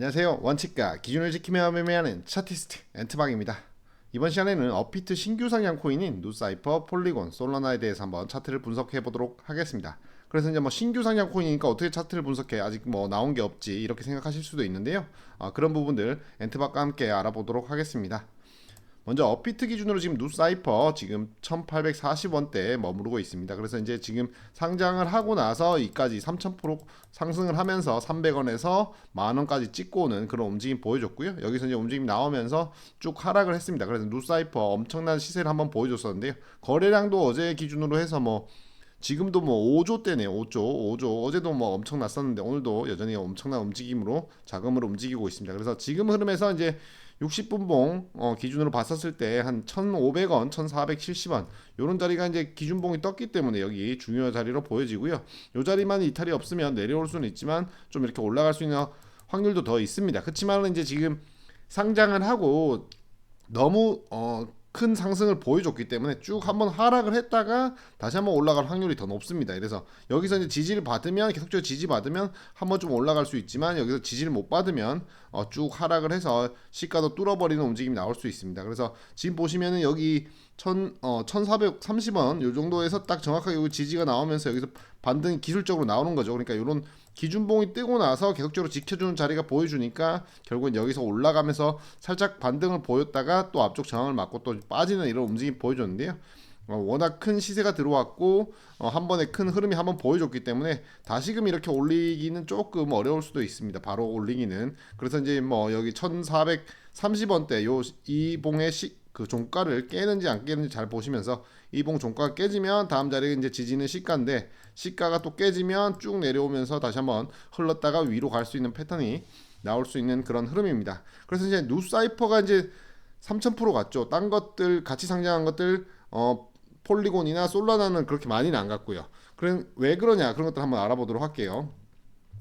안녕하세요. 원칙과 기준을 지키며 매매하는 차티스트 엔트박입니다. 이번 시간에는 업비트 신규 상장 코인인 누사이퍼, 폴리곤, 솔라나에 대해서 한번 차트를 분석해 보도록 하겠습니다. 그래서 이제 뭐 신규 상장 코인이니까 어떻게 차트를 분석해 아직 뭐 나온 게 없지 이렇게 생각하실 수도 있는데요. 아, 그런 부분들 엔트박과 함께 알아보도록 하겠습니다. 먼저 업비트 기준으로 지금 누사이퍼 지금 1840원대에 머무르고 있습니다. 그래서 이제 지금 상장을 하고 나서 이까지 3000% 상승을 하면서 300원에서 만원까지 찍고 오는 그런 움직임 보여줬고요. 여기서 이제 움직임 나오면서 쭉 하락을 했습니다. 그래서 누사이퍼 엄청난 시세를 한번 보여줬었는데요. 거래량도 어제 기준으로 해서 뭐 지금도 뭐 5조 대네요. 5조, 5조. 어제도 뭐 엄청 났었는데 오늘도 여전히 엄청난 움직임으로 자금으로 움직이고 있습니다. 그래서 지금 흐름에서 이제 60분봉 어, 기준으로 봤었을 때 한 1,500원, 1,470원 요런 자리가 이제 기준봉이 떴기 때문에 여기 중요한 자리로 보여지고요. 요 자리만 이탈이 없으면 내려올 수는 있지만 좀 이렇게 올라갈 수 있는 확률도 더 있습니다. 그렇지만 이제 지금 상장을 하고 너무 어, 큰 상승을 보여줬기 때문에 쭉 한번 하락을 했다가 다시 한번 올라갈 확률이 더 높습니다. 그래서 여기서 이제 지지를 받으면 계속적으로 지지 받으면 한번 좀 올라갈 수 있지만 여기서 지지를 못 받으면 어, 쭉 하락을 해서 시가도 뚫어버리는 움직임이 나올 수 있습니다. 그래서 지금 보시면은 여기 천, 어, 1430원 요 정도에서 딱 정확하게 여기 지지가 나오면서 여기서 반등이 기술적으로 나오는 거죠. 그러니까 이런 기준봉이 뜨고 나서 계속적으로 지켜주는 자리가 보여주니까 결국은 여기서 올라가면서 살짝 반등을 보였다가 또 앞쪽 저항을 맞고 또 빠지는 이런 움직임 보여줬는데요. 어, 워낙 큰 시세가 들어왔고 어, 한 번에 큰 흐름이 한번 보여줬기 때문에 다시금 이렇게 올리기는 조금 어려울 수도 있습니다. 바로 올리기는 그래서 이제 뭐 여기 1,430원대 요 이 봉의 시, 그 종가를 깨는지 안 깨는지 잘 보시면서 이봉 종가가 깨지면 다음 자리에 이제 지지는 시가인데 시가가 또 깨지면 쭉 내려오면서 다시 한번 흘렀다가 위로 갈 수 있는 패턴이 나올 수 있는 그런 흐름입니다. 그래서 이제 누사이퍼가 이제 3000% 갔죠. 딴 것들 같이 상장한 것들 어 폴리곤이나 솔라나는 그렇게 많이는 안 갔고요. 그럼 왜 그러냐 그런 것들 한번 알아보도록 할게요.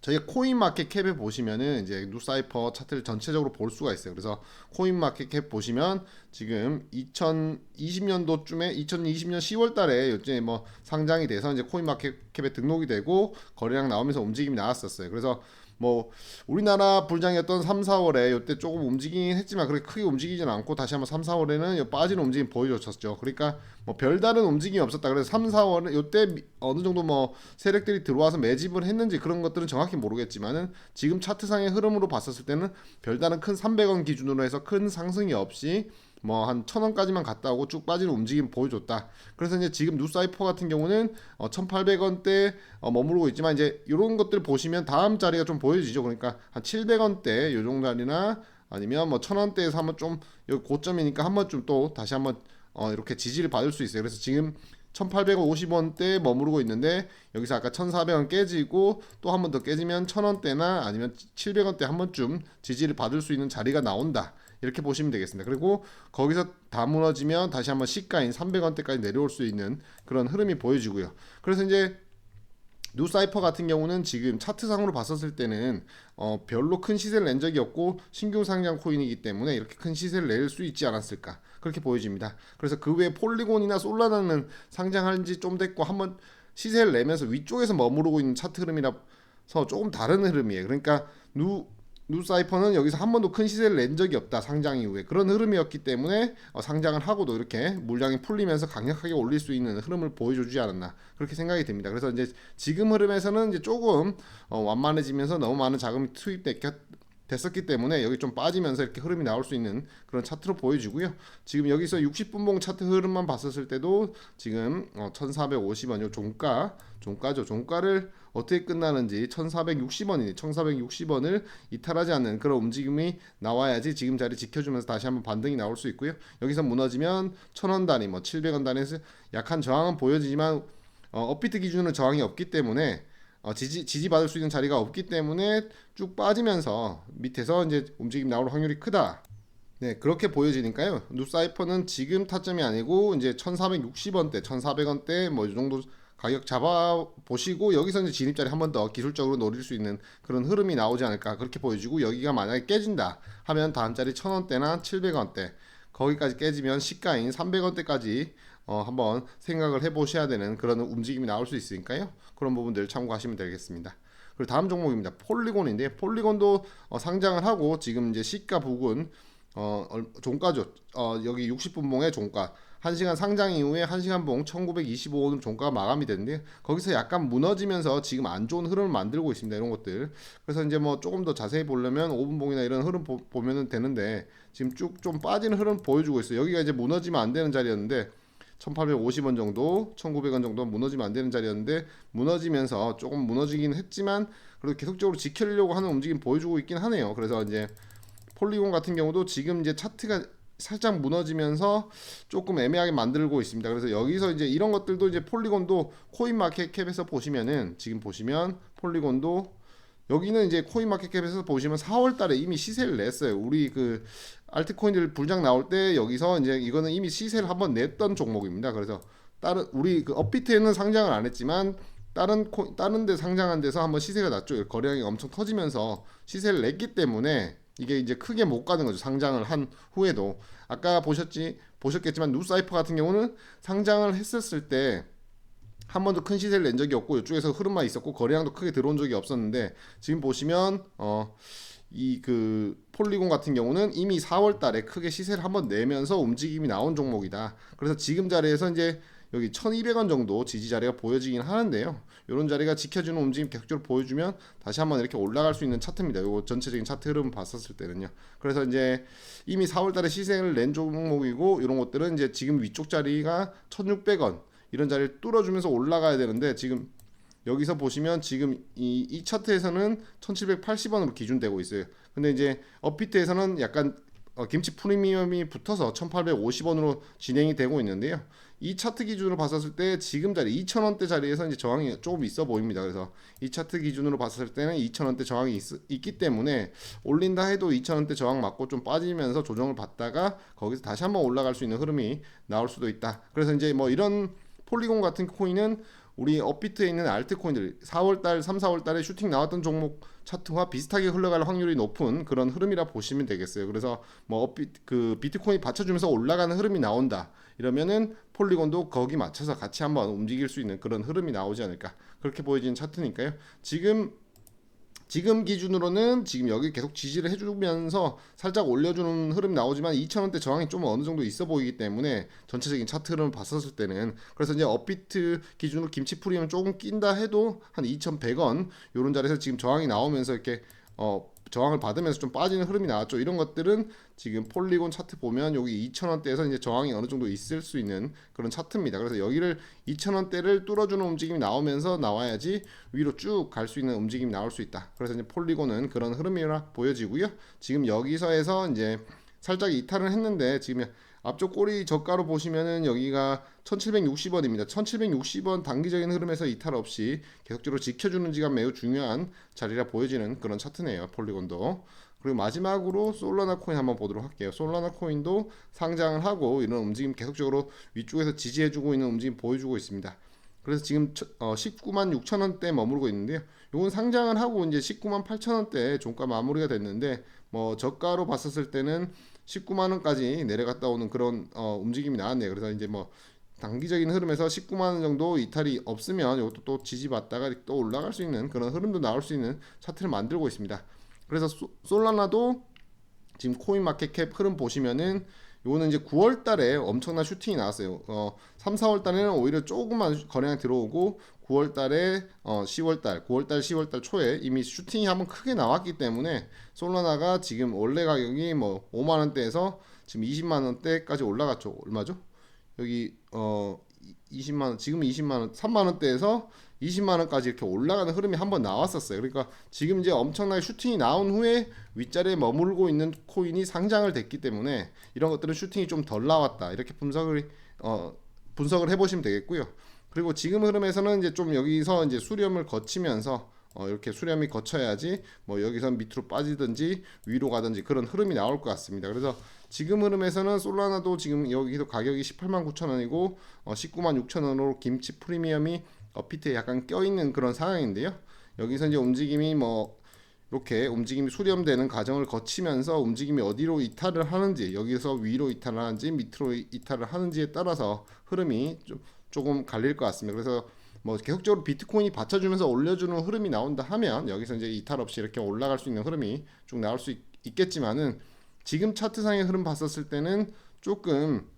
저희가 코인 마켓 캡에 보시면은 이제 누사이퍼 차트를 전체적으로 볼 수가 있어요. 그래서 코인 마켓 캡 보시면 지금 2020년도쯤에 2020년 10월 달에 요즘에 뭐 상장이 돼서 이제 코인 마켓 캡에 등록이 되고 거래량 나오면서 움직임이 나왔었어요. 그래서 뭐 우리나라 불장이었던 3, 4월에 이때 조금 움직이긴 했지만 그렇게 크게 움직이진 않고 다시 한번 3, 4월에는 빠지는 움직임 보여줬었죠. 그러니까 뭐 별다른 움직임이 없었다. 그래서 3, 4월에 이때 어느 정도 뭐 세력들이 들어와서 매집을 했는지 그런 것들은 정확히 모르겠지만은 지금 차트상의 흐름으로 봤었을 때는 별다른 큰 300원 기준으로 해서 큰 상승이 없이 뭐 한 천 원까지만 갔다 오고 쭉 빠지는 움직임 보여줬다. 그래서 이제 지금 누사이퍼 같은 경우는 어 1,800원대 어 머무르고 있지만 이제 이런 것들 보시면 다음 자리가 좀 보여지죠. 그러니까 한 700원대 요 정도 자리나 아니면 뭐 천 원대에서 한번 좀 여기 고점이니까 한번 좀 또 다시 한번 어 이렇게 지지를 받을 수 있어요. 그래서 지금 1850원대 머무르고 있는데 여기서 아까 1400원 깨지고 또 한 번 더 깨지면 1000원대나 아니면 700원대 한 번쯤 지지를 받을 수 있는 자리가 나온다. 이렇게 보시면 되겠습니다. 그리고 거기서 다 무너지면 다시 한번 시가인 300원대까지 내려올 수 있는 그런 흐름이 보여지고요. 그래서 이제 누사이퍼 같은 경우는 지금 차트상으로 봤었을 때는 어 별로 큰 시세를 낸 적이 없고 신규 상장 코인이기 때문에 이렇게 큰 시세를 낼 수 있지 않았을까 그렇게 보여집니다. 그래서 그 외에 폴리곤이나 솔라나는 상장한 지 좀 됐고 한번 시세를 내면서 위쪽에서 머무르고 있는 차트 흐름이라서 조금 다른 흐름이에요. 그러니까 누 누사이퍼는 여기서 한 번도 큰 시세를 낸 적이 없다 상장 이후에 그런 흐름이었기 때문에 어, 상장을 하고도 이렇게 물량이 풀리면서 강력하게 올릴 수 있는 흐름을 보여주지 않았나 그렇게 생각이 됩니다. 그래서 이제 지금 흐름에서는 이제 조금 어, 완만해지면서 너무 많은 자금이 투입됐 됐었기 때문에 여기 좀 빠지면서 이렇게 흐름이 나올 수 있는 그런 차트로 보여지고요. 지금 여기서 60분봉 차트 흐름만 봤었을 때도 지금 어, 1450원 요 종가 종가죠. 종가를 어떻게 끝나는지 1460원이니 1460원을 이탈하지 않는 그런 움직임이 나와야지 지금 자리 지켜주면서 다시 한번 반등이 나올 수 있고요. 여기서 무너지면 1000원 단위 뭐 700원 단위에서 약한 저항은 보여지지만 어, 업비트 기준은 저항이 없기 때문에 어, 지지 지지받을 수 있는 자리가 없기 때문에 쭉 빠지면서 밑에서 이제 움직임 나올 확률이 크다. 네, 그렇게 보여지니까요. 누사이퍼는 지금 타점이 아니고 이제 1,460원대, 1,400원대 뭐 이 정도 가격 잡아 보시고 여기서 이제 진입자리 한 번 더 기술적으로 노릴 수 있는 그런 흐름이 나오지 않을까 그렇게 보여지고 여기가 만약에 깨진다 하면 다음 자리 1,000원대나 700원대 거기까지 깨지면 시가인 300원대까지 어, 한번 생각을 해보셔야 되는 그런 움직임이 나올 수 있으니까요. 그런 부분들 참고하시면 되겠습니다. 그리고 다음 종목입니다. 폴리곤인데 폴리곤도 어, 상장을 하고 지금 이제 시가 부근 어, 얼- 종가죠. 어, 여기 60분봉의 종가. 1시간 상장 이후에 1시간 봉 1925원으로 종가가 마감이 됐는데 거기서 약간 무너지면서 지금 안 좋은 흐름을 만들고 있습니다. 이런 것들. 그래서 이제 뭐 조금 더 자세히 보려면 5분 봉이나 이런 흐름 보, 보면은 되는데 지금 쭉 좀 빠지는 흐름 보여주고 있어요. 여기가 이제 무너지면 안 되는 자리였는데 1850원 정도, 1900원 정도 무너지면 안 되는 자리였는데 무너지면서 조금 무너지긴 했지만 그래도 계속적으로 지키려고 하는 움직임 보여주고 있긴 하네요. 그래서 이제 폴리곤 같은 경우도 지금 이제 차트가 살짝 무너지면서 조금 애매하게 만들고 있습니다. 그래서 여기서 이제 이런 것들도 이제 폴리곤도 코인 마켓 캡에서 보시면은 지금 보시면 폴리곤도 여기는 이제 코인 마켓 캡에서 보시면 4월 달에 이미 시세를 냈어요. 우리 그 알트코인들 불장 나올 때 여기서 이제 이거는 이미 시세를 한번 냈던 종목입니다. 그래서 다른 우리 그 업비트에는 상장을 안 했지만 다른 코 다른 데 상장한 데서 한번 시세가 났죠. 거래량이 엄청 터지면서 시세를 냈기 때문에 이게 이제 크게 못 가는 거죠. 상장을 한 후에도 아까 보셨지 보셨겠지만 누사이퍼 같은 경우는 상장을 했었을 때 한 번도 큰 시세를 낸 적이 없고 이쪽에서 흐름만 있었고 거래량도 크게 들어온 적이 없었는데 지금 보시면 어 이 그 폴리곤 같은 경우는 이미 4월 달에 크게 시세를 한번 내면서 움직임이 나온 종목이다. 그래서 지금 자리에서 이제 여기 1200원 정도 지지 자리가 보여지긴 하는데요. 이런 자리가 지켜주는 움직임 계속적으로 보여주면 다시 한번 이렇게 올라갈 수 있는 차트입니다. 요거 전체적인 차트 흐름 봤었을 때는요. 그래서 이제 이미 4월 달에 시세를 낸 종목이고 이런 것들은 이제 지금 위쪽 자리가 1600원 이런 자리를 뚫어주면서 올라가야 되는데 지금 여기서 보시면 지금 이, 이 차트에서는 1780원으로 기준되고 있어요. 근데 이제 업비트에서는 약간 어, 김치 프리미엄이 붙어서 1850원으로 진행이 되고 있는데요. 이 차트 기준으로 봤었을 때 지금 자리 2000원대 자리에서 이제 저항이 조금 있어 보입니다. 그래서 이 차트 기준으로 봤을 때는 2000원대 저항이 있, 기 때문에 올린다 해도 2000원대 저항 맞고 좀 빠지면서 조정을 받다가 거기서 다시 한번 올라갈 수 있는 흐름이 나올 수도 있다. 그래서 이제 뭐 이런 폴리곤 같은 코인은 우리 업비트에 있는 알트코인들 4월달, 3, 4월달에 슈팅 나왔던 종목 차트와 비슷하게 흘러갈 확률이 높은 그런 흐름이라 보시면 되겠어요. 그래서 뭐 업비 그 비트코인 받쳐주면서 올라가는 흐름이 나온다. 이러면은 폴리곤도 거기 맞춰서 같이 한번 움직일 수 있는 그런 흐름이 나오지 않을까 그렇게 보여지는 차트니까요. 지금 지금 기준으로는 지금 여기 계속 지지를 해주면서 살짝 올려주는 흐름이 나오지만 2,000원대 저항이 좀 어느 정도 있어 보이기 때문에 전체적인 차트 흐름을 봤었을 때는 그래서 이제 업비트 기준으로 김치 프리미엄 조금 낀다 해도 한 2,100원 요런 자리에서 지금 저항이 나오면서 이렇게 어 저항을 받으면서 좀 빠지는 흐름이 나왔죠. 이런 것들은 지금 폴리곤 차트 보면 여기 2,000원대에서 이제 저항이 어느 정도 있을 수 있는 그런 차트입니다. 그래서 여기를 2,000원대를 뚫어주는 움직임이 나오면서 나와야지 위로 쭉 갈 수 있는 움직임이 나올 수 있다. 그래서 이제 폴리곤은 그런 흐름이라 보여지고요. 지금 여기서 해서 이제 살짝 이탈을 했는데 지금 앞쪽 꼬리 저가로 보시면은 여기가 1760원입니다. 1760원 단기적인 흐름에서 이탈 없이 계속적으로 지켜주는지가 매우 중요한 자리라 보여지는 그런 차트네요. 폴리곤도. 그리고 마지막으로 솔라나 코인 한번 보도록 할게요. 솔라나 코인도 상장을 하고 이런 움직임 계속적으로 위쪽에서 지지해주고 있는 움직임 보여주고 있습니다. 그래서 지금 어 19만 6천 원대 머무르고 있는데요. 요건 상장을 하고 이제 19만 8천 원대 종가 마무리가 됐는데 뭐 저가로 봤었을 때는 19만 원까지 내려갔다 오는 그런 어 움직임이 나왔네요. 그래서 이제 뭐 단기적인 흐름에서 19만 원 정도 이탈이 없으면 이것도 또 지지받다가 또 올라갈 수 있는 그런 흐름도 나올 수 있는 차트를 만들고 있습니다. 그래서 소, 솔라나도 지금 코인 마켓 캡 흐름 보시면은 요거는 이제 9월 달에 엄청난 슈팅이 나왔어요. 어, 3, 4월 달에는 오히려 조금만 거래량 들어오고 9월 달에 어, 10월 달, 9월 달, 10월 달 초에 이미 슈팅이 한번 크게 나왔기 때문에 솔라나가 지금 원래 가격이 뭐 5만 원대에서 지금 20만 원대까지 올라갔죠. 얼마죠? 여기 어 20만 원, 지금 20만 원, 3만 원대에서 20만 원까지 이렇게 올라가는 흐름이 한번 나왔었어요. 그러니까 지금 이제 엄청나게 슈팅이 나온 후에 윗자리에 머물고 있는 코인이 상장을 됐기 때문에 이런 것들은 슈팅이 좀 덜 나왔다. 이렇게 분석을 어 분석을 해 보시면 되겠고요. 그리고 지금 흐름에서는 이제 좀 여기서 이제 수렴을 거치면서 어 이렇게 수렴이 거쳐야지 뭐 여기서 밑으로 빠지든지 위로 가든지 그런 흐름이 나올 것 같습니다. 그래서 지금 흐름에서는 솔라나도 지금 여기도 가격이 18만 9천 원이고 어 19만 6천 원으로 김치 프리미엄이 어 피트에 약간 껴있는 그런 상황인데요. 여기서 이제 움직임이 뭐 이렇게 움직임이 수렴되는 과정을 거치면서 움직임이 어디로 이탈을 하는지 여기서 위로 이탈을 하는지 밑으로 이탈을 하는지에 따라서 흐름이 좀 조금 갈릴 것 같습니다. 그래서 뭐 계속적으로 비트코인이 받쳐주면서 올려주는 흐름이 나온다 하면 여기서 이제 이탈 없이 이렇게 올라갈 수 있는 흐름이 쭉 나올 수 있, 있겠지만은 지금 차트상의 흐름 봤었을 때는 조금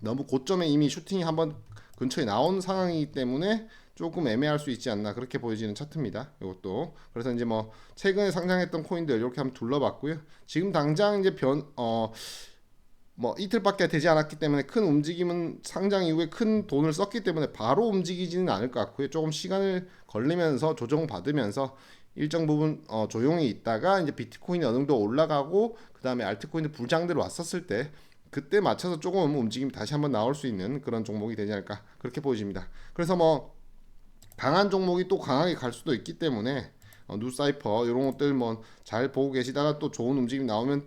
너무 고점에 이미 슈팅이 한번 근처에 나온 상황이기 때문에 조금 애매할 수 있지 않나 그렇게 보여지는 차트입니다. 이것도 그래서 이제 뭐 최근에 상장했던 코인들 이렇게 한번 둘러봤고요. 지금 당장 이제 변 어 뭐 이틀밖에 되지 않았기 때문에 큰 움직임은 상장 이후에 큰 돈을 썼기 때문에 바로 움직이지는 않을 것 같고요. 조금 시간을 걸리면서 조정 받으면서 일정 부분 어, 조용히 있다가 이제 비트코인이 어느 정도 올라가고 그 다음에 알트코인이 불장대로 왔었을 때 그때 맞춰서 조금 움직임이 다시 한번 나올 수 있는 그런 종목이 되지 않을까 그렇게 보여집니다. 그래서 뭐 강한 종목이 또 강하게 갈 수도 있기 때문에 어, 누사이퍼 이런 것들 뭐 잘 보고 계시다가 또 좋은 움직임 나오면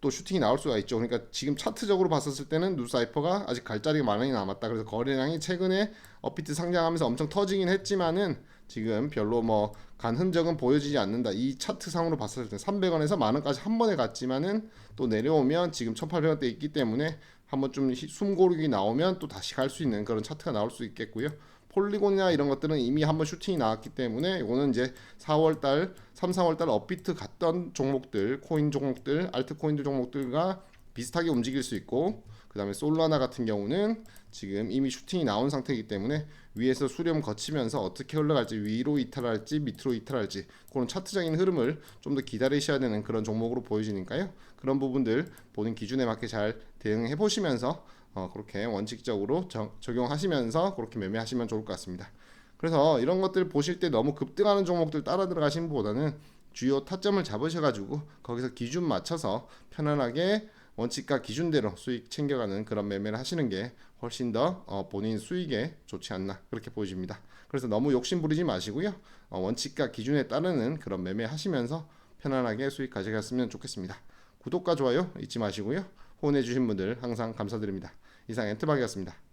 또 슈팅이 나올 수가 있죠. 그러니까 지금 차트적으로 봤었을 때는 누사이퍼가 아직 갈 자리가 많이 남았다. 그래서 거래량이 최근에 업비트 상장하면서 엄청 터지긴 했지만은 지금 별로 뭐 간 흔적은 보여지지 않는다. 이 차트 상으로 봤을 때 300원에서 만 원까지 한 번에 갔지만은 또 내려오면 지금 1,800원대 있기 때문에 한번 좀 히- 숨고르기 나오면 또 다시 갈 수 있는 그런 차트가 나올 수 있겠고요. 폴리곤이나 이런 것들은 이미 한번 슈팅이 나왔기 때문에 이거는 이제 4월달, 3, 4월달 업비트 갔던 종목들, 코인 종목들, 알트코인들 종목들과 비슷하게 움직일 수 있고 그 다음에 솔라나 같은 경우는 지금 이미 슈팅이 나온 상태이기 때문에 위에서 수렴 거치면서 어떻게 흘러갈지 위로 이탈할지 밑으로 이탈할지 그런 차트적인 흐름을 좀 더 기다리셔야 되는 그런 종목으로 보여지니까요. 그런 부분들 본인 기준에 맞게 잘 대응해 보시면서 어, 그렇게 원칙적으로 적- 적용하시면서 그렇게 매매하시면 좋을 것 같습니다. 그래서 이런 것들 보실 때 너무 급등하는 종목들 따라 들어가시는 보다는 주요 타점을 잡으셔가지고 거기서 기준 맞춰서 편안하게 원칙과 기준대로 수익 챙겨가는 그런 매매를 하시는 게 훨씬 더 어, 본인 수익에 좋지 않나 그렇게 보여집니다. 그래서 너무 욕심 부리지 마시고요. 어, 원칙과 기준에 따르는 그런 매매 하시면서 편안하게 수익 가져갔으면 좋겠습니다. 구독과 좋아요 잊지 마시고요. 후원해 주신 분들 항상 감사드립니다. 이상 엔트박이었습니다.